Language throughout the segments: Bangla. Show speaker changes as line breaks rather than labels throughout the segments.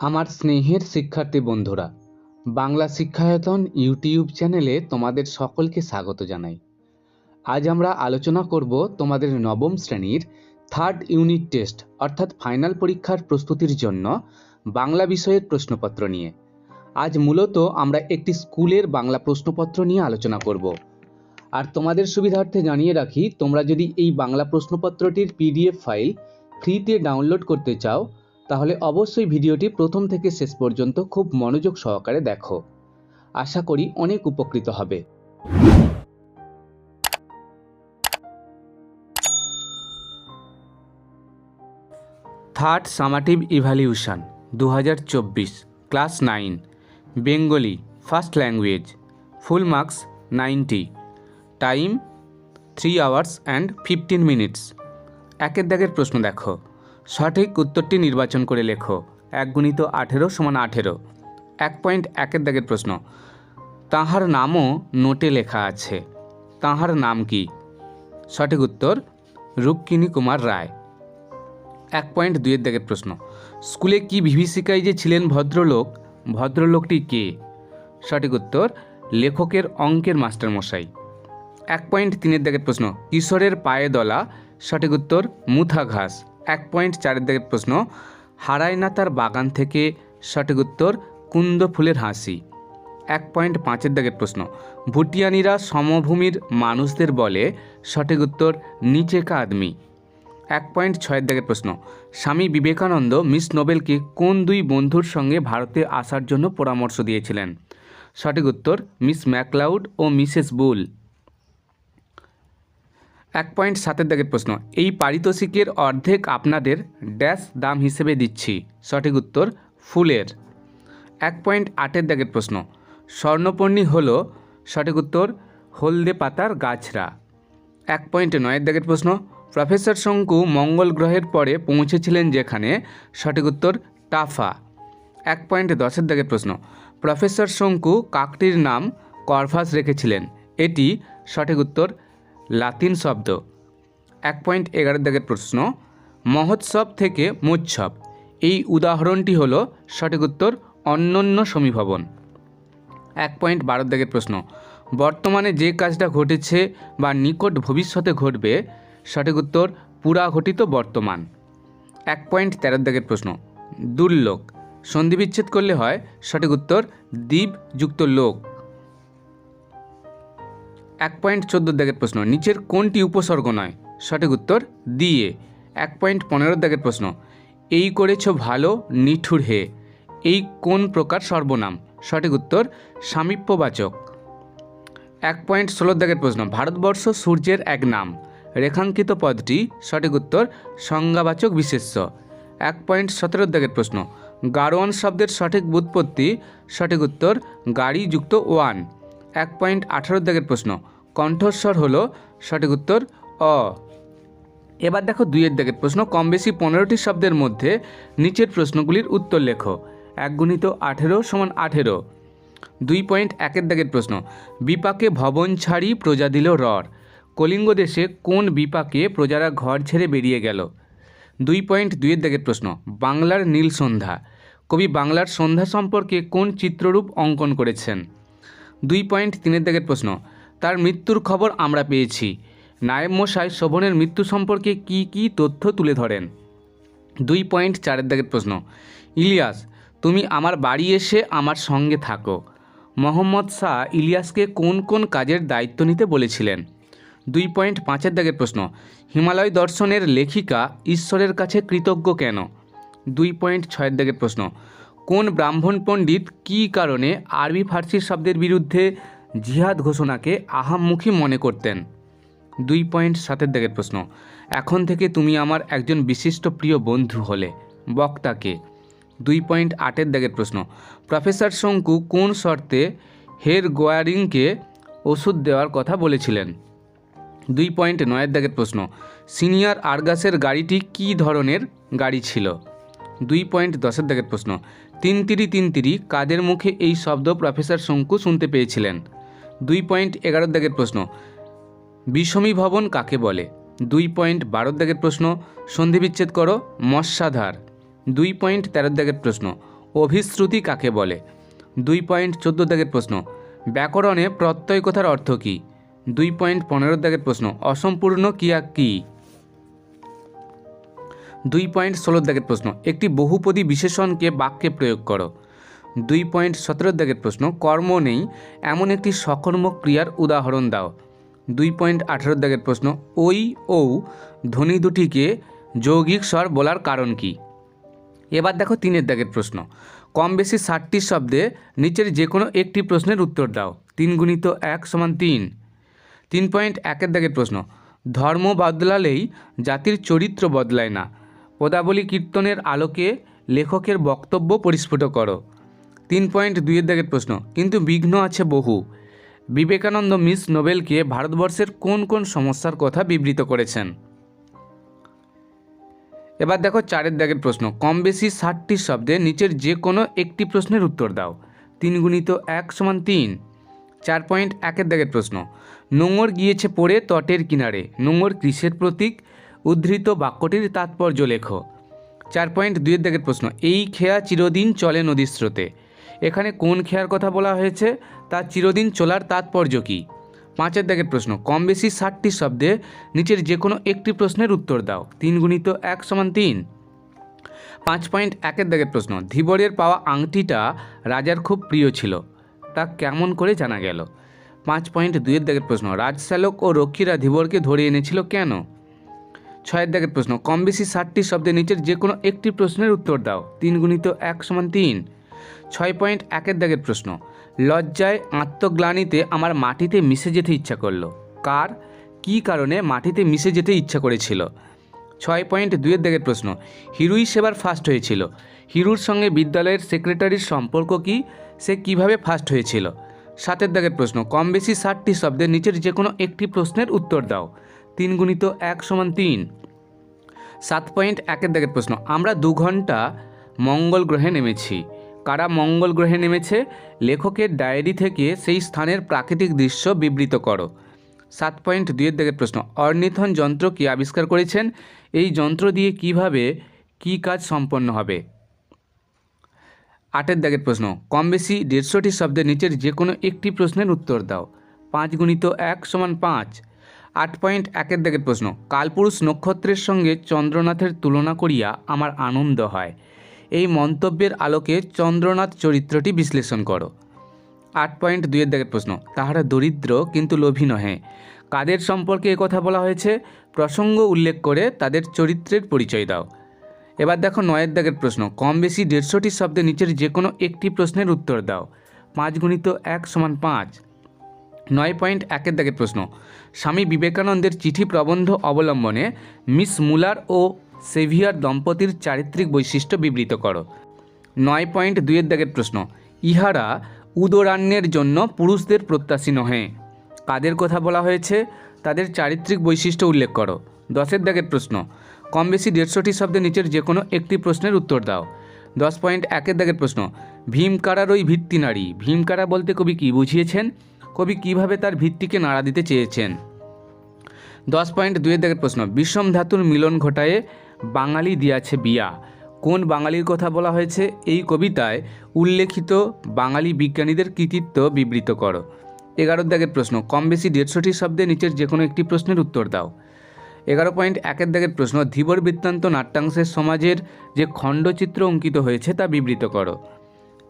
আমার স্নেহের শিক্ষার্থী বন্ধুরা, বাংলা শিক্ষায়তন ইউটিউব চ্যানেলে তোমাদের সকলকে স্বাগত জানাই। আজ আমরা আলোচনা করব তোমাদের নবম শ্রেণির থার্ড ইউনিট টেস্ট অর্থাৎ ফাইনাল পরীক্ষার প্রস্তুতির জন্য বাংলা বিষয়ের প্রশ্নপত্র নিয়ে। আজ মূলত আমরা একটি স্কুলের বাংলা প্রশ্নপত্র নিয়ে আলোচনা করব। আর তোমাদের সুবিধার্থে জানিয়ে রাখি, তোমরা যদি এই বাংলা প্রশ্নপত্রটির পিডিএফ ফাইল ফ্রিতে ডাউনলোড করতে চাও তাহলে অবশ্যই ভিডিওটি প্রথম থেকে শেষ পর্যন্ত খুব মনোযোগ সহকারে দেখো। আশা করি অনেক উপকৃত হবে। থার্ড সামাটিভ ইভ্যালিউশন দু হাজার চব্বিশ, class nine, Bengali, first language, full marks ninety, time, three hours and fifteen minutes. একের দাগের প্রশ্ন দেখো। সঠিক উত্তরটি নির্বাচন করে লেখো। এক গুণিত আঠেরো সমান আঠেরো। এক পয়েন্ট একের দাগের প্রশ্ন। তাহার নামও নোটে লেখা আছে। তাহার নাম কি? সঠিক উত্তর রুক্মিণী কুমার রায়। এক পয়েন্ট দুইয়ের দাগের প্রশ্ন। স্কুলে কি বিভীষিকায় যে ছিলেন ভদ্রলোক, ভদ্রলোকটি কে? সঠিক উত্তর, লেখকের অঙ্কের মাস্টারমশাই। এক পয়েন্ট তিনের দাগের প্রশ্ন। কিশোরের পায়ে দলা। সঠিক উত্তর, মুথা ঘাস। এক পয়েন্ট চারের দাগের প্রশ্ন হারায় না তার বাগান থেকে সঠিক উত্তর কুন্দ ফুলের হাসি। এক পয়েন্ট পাঁচের দাগের প্রশ্ন, ভুটিয়ানিরা সমভূমির মানুষদের বলে সঠিক উত্তর নিচে কা আদমি। এক পয়েন্ট ছয়ের দাগের প্রশ্ন, স্বামী বিবেকানন্দ মিস নোবেলকে কোন দুই বন্ধুর সঙ্গে ভারতে আসার জন্য পরামর্শ দিয়েছিলেন? সঠিক উত্তর, মিস ম্যাকলাউড ও মিসেস বুল। এক পয়েন্ট সাতের দাগের প্রশ্ন, এই পারিতোষিকের অর্ধেক আপনাদের ড্যাশ দাম হিসেবে দিচ্ছি। সঠিক উত্তর, ফুলের। এক পয়েন্ট আটের দাগের প্রশ্ন স্বর্ণপর্ণী হল, সঠিক উত্তর, হলদে পাতার গাছরা। এক পয়েন্ট নয়ের দাগের প্রশ্ন, প্রফেসর শঙ্কু মঙ্গল গ্রহের পরে পৌঁছেছিলেন যেখানে, সঠিক উত্তর, টাফা। এক পয়েন্ট দশের দাগের প্রশ্ন, প্রফেসর শঙ্কু কাকটির নাম কর্ভাস রেখেছিলেন, এটি সঠিক উত্তর লাতিন শব্দ। এক পয়েন্ট এগারো দাগের প্রশ্ন, মহোৎসব থেকে মোৎসব। এই উদাহরণটি হল সঠিক উত্তর অন্যন্য সমীভবন। এক পয়েন্ট বারো দাগের প্রশ্ন, বর্তমানে যে কাজটা ঘটেছে বা নিকট ভবিষ্যতে ঘটবে, সঠিক উত্তর পুরা ঘটিত বর্তমান। এক পয়েন্ট তেরো দাগের প্রশ্ন, দুর্লোক। সন্ধি বিচ্ছেদ করলে হয়, সঠিক উত্তর দ্বীপ যুক্ত লোক। এক পয়েন্ট চোদ্দ দাগের প্রশ্ন, নিচের কোনটি উপসর্গ নয়? সঠিক উত্তর, দিয়ে। এক পয়েন্ট পনেরো দাগের প্রশ্ন, এই করেছ ভালো, নিঠুর হে। এই কোন প্রকার সর্বনাম? সঠিক উত্তর, সামীপ্যবাচক। এক পয়েন্ট ষোলো দাগের প্রশ্ন, ভারতবর্ষ সূর্যের এক নাম। রেখাঙ্কিত পদটি, সঠিক উত্তর, সংজ্ঞাবাচক বিশেষ্য। এক পয়েন্ট সতেরো দাগের প্রশ্ন গারোয়ান শব্দের সঠিক বুৎপত্তি সঠিক উত্তর গাড়ি যুক্ত ওয়ান। এক পয়েন্ট আঠারো দাগের প্রশ্ন। কণ্ঠস্বর হল সঠিক উত্তর অ। এবার দেখো দুইয়ের দাগের প্রশ্ন, কম বেশি পনেরোটি শব্দের মধ্যে নিচের প্রশ্নগুলির উত্তর লেখো। এক গুণিত আঠেরো সমান আঠেরো। দুই পয়েন্ট একের দাগের প্রশ্ন, বিপাকে ভবন ছাড়ি প্রজা দিল রর কলিঙ্গ দেশে কোন বিপাকে প্রজারা ঘর ছেড়ে বেরিয়ে গেল? দুই পয়েন্ট দুইয়ের দাগের প্রশ্ন, বাংলার নীল সন্ধ্যা। কবি বাংলার সন্ধ্যা সম্পর্কে কোন চিত্ররূপ অঙ্কন করেছেন? দুই পয়েন্ট তিনের দাগের প্রশ্ন, তার মৃত্যুর খবর আমরা পেয়েছি। নায়েব মশাই শোভনের মৃত্যু সম্পর্কে কি কি তথ্য তুলে ধরেন? দুই পয়েন্ট চারের দাগের প্রশ্ন, ইলিয়াস, তুমি আমার বাড়ি এসে আমার সঙ্গে থাকো। মোহাম্মদ শাহ ইলিয়াসকে কোন কোন কাজের দায়িত্ব নিতে বলেছিলেন? দুই পয়েন্ট পাঁচের দাগের প্রশ্ন, হিমালয় দর্শনের লেখিকা ঈশ্বরের কাছে কৃতজ্ঞ কেন? দুই পয়েন্ট ছয়ের দাগের প্রশ্ন কোন ব্রাহ্মণ পণ্ডিত কী কারণে আরবি ফার্সি শব্দের বিরুদ্ধে জিহাদ ঘোষণাকে আহাম্মুখী মনে করতেন? দুই পয়েন্ট সাতের দাগের প্রশ্ন। এখন থেকে তুমি আমার একজন বিশিষ্ট প্রিয় বন্ধু হলে। বক্তাকে। দুই পয়েন্ট আটের দাগের প্রশ্ন। প্রফেসর শঙ্কু কোন শর্তে হের গোয়ারিংকে ওষুধ দেওয়ার কথা বলেছিলেন? দুই পয়েন্ট নয়ের দাগের প্রশ্ন। সিনিয়র আরগাসের গাড়িটি কী ধরনের গাড়ি ছিল? দুই পয়েন্ট দশের দাগের প্রশ্ন। তিনতিরি তিনতিরি কাদের মুখে এই শব্দ প্রফেসর শঙ্কু শুনতে পেয়েছিলেন? দুই পয়েন্ট এগারো দাগের প্রশ্ন। বিষমী ভবন কাকে বলে? দুই পয়েন্ট বারো দাগের প্রশ্ন। সন্ধি বিচ্ছেদ করো, মৎস্যাধার। দুই পয়েন্ট তেরো দাগের প্রশ্ন। অভিশ্রুতি কাকে বলে? দুই পয়েন্ট চোদ্দ দাগের প্রশ্ন। ব্যাকরণে প্রত্যয় কথার অর্থ কী? দুই পয়েন্ট পনেরো দাগের প্রশ্ন। অসম্পূর্ণ ক্রিয়া কী? দুই পয়েন্ট ষোলো দাগের প্রশ্ন, একটি বহুপদী বিশেষণকে বাক্যে প্রয়োগ করো। দুই পয়েন্ট সতেরোর দাগের প্রশ্ন, কর্ম নেই, এমন একটি সকর্মক ক্রিয়ার উদাহরণ দাও। দুই পয়েন্ট আঠেরো দাগের প্রশ্ন, ওই ও ধ্বনি দুটিকে যৌগিক স্বর বলার কারণ কি? এবার দেখো তিনের দাগের প্রশ্ন, কম বেশি ষাটটি শব্দে নিচের যে কোনো একটি প্রশ্নের উত্তর দাও, তিন গুণিত এক সমান তিন। তিন পয়েন্ট একের দাগের প্রশ্ন, ধর্ম বদলালেই জাতির চরিত্র বদলায় না পদাবলী কীর্তনের আলোকে লেখকের বক্তব্য পরিস্ফুট করো। তিন পয়েন্ট দুইয়ের দাগের প্রশ্ন, কিন্তু বিঘ্ন আছে বহু। বিবেকানন্দ মিস নোবেলকে ভারতবর্ষের কোন কোন সমস্যার কথা বিবৃত করেছেন? এবার দেখো চারের দাগের প্রশ্ন, কম বেশি ষাটটি শব্দে নিচের যে কোনো একটি প্রশ্নের উত্তর দাও। তিন গুণিত এক সমান তিন। চার পয়েন্ট একের দাগের প্রশ্ন, নোঙর গিয়েছে পড়ে তটের কিনারে, নোঙর কৃষের প্রতীক? উদ্ধৃত বাক্যটির তাৎপর্য লেখো। চার পয়েন্ট দুইয়ের দাগের প্রশ্ন, এই খেয়া চিরদিন চলে নদীর স্রোতে। এখানে কোন খেয়ার কথা বলা হয়েছে? তা চিরদিন চলার তাৎপর্য কী? পাঁচের দাগের প্রশ্ন, কম বেশি ষাটটি শব্দে নিচের যে কোনো একটি প্রশ্নের উত্তর দাও। তিন গুণিত এক সমান তিন। পাঁচ পয়েন্ট একের দাগের প্রশ্ন, ধীবরের পাওয়া আংটিটা রাজার খুব প্রিয় ছিল। তা কেমন করে জানা গেল? পাঁচ পয়েন্ট দুইয়ের দাগের প্রশ্ন রাজশ্যালক ও রক্ষীরা ধীবরকে ধরে এনেছিল কেন? ছয়ের দাগের প্রশ্ন, কম বেশি ষাটটি শব্দের নিচের যে কোনো একটি প্রশ্নের উত্তর দাও। তিন গুণিত এক সমান তিন। ছয় পয়েন্ট একের দাগের প্রশ্ন, লজ্জায় আত্মগ্লানিতে আমার মাটিতে মিশে যেতে ইচ্ছা করল। কার? কী কারণে মাটিতে মিশে যেতে ইচ্ছা করেছিল? ছয় পয়েন্ট দুইয়ের দাগের প্রশ্ন, হিরুই সেবার ফার্স্ট হয়েছিল। হিরুর সঙ্গে বিদ্যালয়ের সেক্রেটারির সম্পর্ক কি? সে কীভাবে ফার্স্ট হয়েছিল? সাতের দাগের প্রশ্ন, কম বেশি ষাটটি শব্দের নিচের যে কোনো একটি প্রশ্নের উত্তর দাও। তিন গুণিত এক সমান তিন। সাত পয়েন্ট একের দাগের প্রশ্ন। আমরা দু ঘণ্টা মঙ্গল গ্রহে নেমেছি। কারা মঙ্গল গ্রহে নেমেছে? লেখকের ডায়েরি থেকে সেই স্থানের প্রাকৃতিক দৃশ্য বিবৃত করো। সাত পয়েন্ট দুইয়ের দাগের প্রশ্ন। অর্নিথন যন্ত্র কি আবিষ্কার করেছেন? এই যন্ত্র দিয়ে কীভাবে কি কাজ সম্পন্ন হবে? আটের দাগের প্রশ্ন। কম বেশি দেড়শোটি শব্দের নিচের যে কোনো একটি প্রশ্নের উত্তর দাও। পাঁচ গুণিত এক সমান পাঁচ। আট পয়েন্ট একের দিকের প্রশ্ন। কালপুরুষ নক্ষত্রের সঙ্গে চন্দ্রনাথের তুলনা করিয়া আমার আনন্দ হয়। এই মন্তব্যের আলোকে চন্দ্রনাথ চরিত্রটি বিশ্লেষণ করো। আট পয়েন্ট দুইয়ের দিকের প্রশ্ন। তাহারা দরিদ্র কিন্তু লোভী নহে। কাদের সম্পর্কে কথা বলা হয়েছে? প্রসঙ্গ উল্লেখ করে তাদের চরিত্রের পরিচয় দাও। এবার দেখো নয়ের দাগের প্রশ্ন। কম বেশি দেড়শোটি শব্দের নিচের যে কোনো একটি প্রশ্নের উত্তর দাও। পাঁচ গুণিত এক সমান পাঁচ। নয় পয়েন্ট একের দাগের প্রশ্ন। স্বামী বিবেকানন্দের চিঠি প্রবন্ধ অবলম্বনে মিস মুলার ও সেভিয়ার দম্পতির চারিত্রিক বৈশিষ্ট্য বিবৃত করো। নয় পয়েন্ট দুইয়ের দাগের প্রশ্ন, ইহারা উদরান্যের জন্য পুরুষদের প্রত্যাশী নহে। কাদের কথা বলা হয়েছে? তাদের চারিত্রিক বৈশিষ্ট্য উল্লেখ করো। দশের দাগের প্রশ্ন কম বেশি দেড়শোটি শব্দের নিচের যে কোনো একটি প্রশ্নের উত্তর দাও। দশ পয়েন্ট একের দাগের প্রশ্ন ভীমকারার ওই ভিত্তি নারী। ভীমকারা বলতে কবি কী বুঝিয়েছেন? কবি কীভাবে তার ভিত্তিকে নাড়া দিতে চেয়েছেন? দশ পয়েন্ট দুয়ের দাগের প্রশ্ন, বিষম ধাতুর মিলন ঘটায়ে বাঙালি দিয়াছে বিয়া। কোন বাঙালির কথা বলা হয়েছে? এই কবিতায় উল্লেখিত বাঙালি বিজ্ঞানীদের কৃতিত্ব বিবৃত করো। এগারো দাগের প্রশ্ন, কম বেশি দেড়শোটি শব্দে নিচের যে কোনো একটি প্রশ্নের উত্তর দাও। এগারো পয়েন্ট একের দাগের প্রশ্ন, ধীবর বৃত্তান্ত নাট্যাংশের সমাজের যে খণ্ডচিত্র অঙ্কিত হয়েছে তা বিবৃত করো।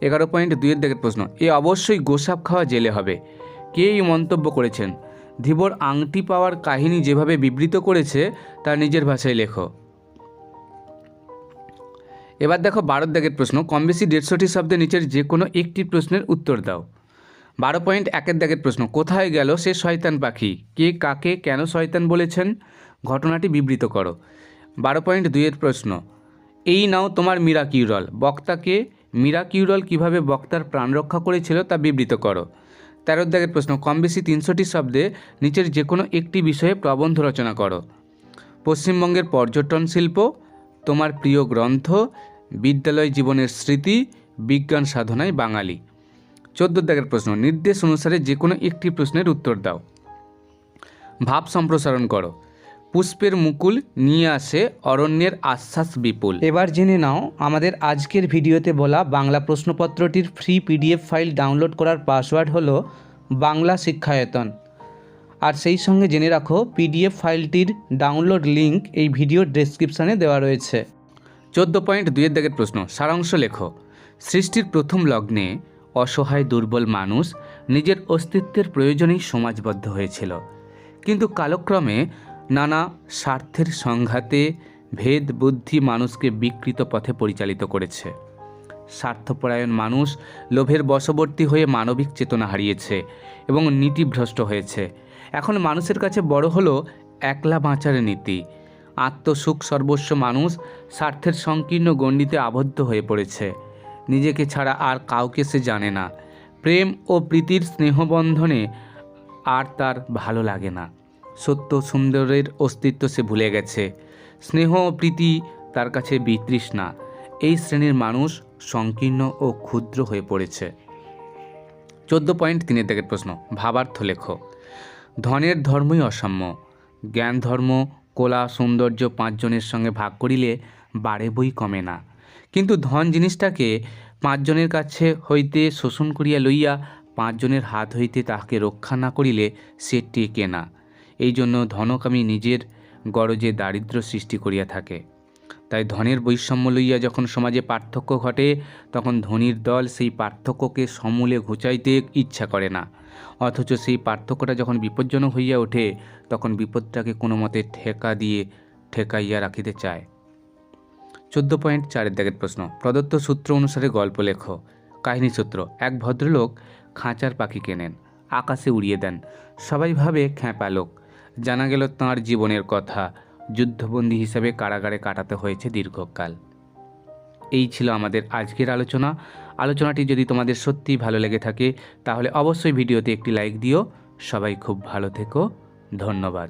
এগারো পয়েন্ট দুইয়ের দাগের প্রশ্ন, এ অবশ্যই গোসাপ খাওয়া জেলে হবে। কে এই মন্তব্য করেছেন? ধীবর আংটি পাওয়ার কাহিনী যেভাবে বিবৃত করেছে, তা নিজের ভাষায় লেখো। এবার দেখো বারো দাগের প্রশ্ন, কম বেশি দেড়শোটি শব্দের নিচের যে কোনো একটি প্রশ্নের উত্তর দাও। বারো পয়েন্ট একের দাগের প্রশ্ন, কোথায় গেল সে শয়তান পাখি? কে কাকে কেন শয়তান বলেছেন? ঘটনাটি বিবৃত করো। বারো পয়েন্ট দুইয়ের প্রশ্ন, এই নাও তোমার মীরা কিউরল বক্তাকে মীরা কিউরল কীভাবে বক্তার প্রাণ রক্ষা করেছিল তা বিবৃত করো। তেরো দাগের প্রশ্ন, কম বেশি তিনশোটি শব্দে নিচের যে কোনো একটি বিষয়ে প্রবন্ধ রচনা করো। পশ্চিমবঙ্গের পর্যটন শিল্প, তোমার প্রিয় গ্রন্থ, বিদ্যালয় জীবনের স্মৃতি, বিজ্ঞান সাধনায় বাঙালি। চোদ্দ দাগের প্রশ্ন, নির্দেশ অনুসারে যে কোনো একটি প্রশ্নের উত্তর দাও। ভাব সম্প্রসারণ করো। পুষ্পের মুকুল নিয়ে আসে অরণ্যের আশ্বাস বিপুল। এবার জেনে নাও আমাদের আজকের ভিডিওতে বলা বাংলা প্রশ্নপত্রটির ফ্রি পিডিএফ ফাইল ডাউনলোড করার পাসওয়ার্ড হলো বাংলা শিক্ষায়তন। আর সেই সঙ্গে জেনে রাখো পিডিএফ ফাইলটির ডাউনলোড লিংক এই ভিডিওর ডেসক্রিপশানে দেওয়া রয়েছে। চোদ্দ পয়েন্ট দুইয়ের দাগের প্রশ্ন সারাংশ লেখো। সৃষ্টির প্রথম লগ্নে অসহায় দুর্বল মানুষ নিজের অস্তিত্বের প্রয়োজনেই সমাজবদ্ধ হয়েছিল। কিন্তু কালক্রমে নানা স্বার্থের সংঘাতে ভেদ বুদ্ধি মানুষকে বিকৃত পথে পরিচালিত করেছে। স্বার্থপরায়ণ মানুষ লোভের বশবর্তী হয়ে মানবিক চেতনা হারিয়েছে এবং নীতিভ্রষ্ট হয়েছে। এখন মানুষের কাছে বড় হলো একলা বাঁচার নীতি। আত্মসুখ সর্বস্ব মানুষ স্বার্থের সংকীর্ণ গণ্ডিতে আবদ্ধ হয়ে পড়েছে। নিজেকে ছাড়া আর কাউকে সে জানে না। প্রেম ও প্রীতির স্নেহবন্ধনে আর তার ভালো লাগে না। সত্য সুন্দরের অস্তিত্ব সে ভুলে গেছে। স্নেহ ও প্রীতি তার কাছে বিতৃষ্ণা। এই শ্রেণির মানুষ সংকীর্ণ ও ক্ষুদ্র হয়ে পড়েছে। চোদ্দ পয়েন্ট তিনের দিকের প্রশ্ন, ভাবার্থ লেখো। ধনের ধর্মই অসাম্য। জ্ঞান ধর্ম, কলা, সৌন্দর্য পাঁচজনের সঙ্গে ভাগ করিলে বাড়ে বই কমে না। কিন্তু ধন জিনিসটাকে পাঁচজনের কাছে হইতে শোষণ করিয়া লইয়া পাঁচজনের হাত হইতে তাহাকে রক্ষা না করিলে সে টেকে না। এই জন্য ধনকামী নিজের গরজে দারিদ্র্য সৃষ্টি করিয়া থাকে। তাই ধনের বৈষম্য লইয়া যখন সমাজে পার্থক্য ঘটে, তখন ধনীর দল সেই পার্থক্যকে সমূলে ঘুচাইতে ইচ্ছা করে না। অথচ সেই পার্থক্যটা যখন বিপজ্জনক হইয়া ওঠে, তখন বিপদটাকে কোনো মতে ঠেকা দিয়ে ঠেকাইয়া রাখিতে চায়। চোদ্দ পয়েন্ট চারের দাগের প্রশ্ন। প্রদত্ত সূত্র অনুসারে গল্প লেখো। কাহিনী সূত্র। এক ভদ্রলোক খাঁচার পাখি কেনেন। আকাশে উড়িয়ে দেন। সবাই ভাবে, খ্যাপা লোক। জানা গেল তাঁর জীবনের কথা। যুদ্ধবন্দী হিসেবে কারাগারে কাটাতে হয়েছে দীর্ঘকাল। এই ছিল আমাদের আজকের আলোচনা। আলোচনাটি যদি তোমাদের সত্যিই ভালো লেগে থাকে, তাহলে অবশ্যই ভিডিওতে একটি লাইক দিও। সবাই খুব ভালো থেকো। ধন্যবাদ।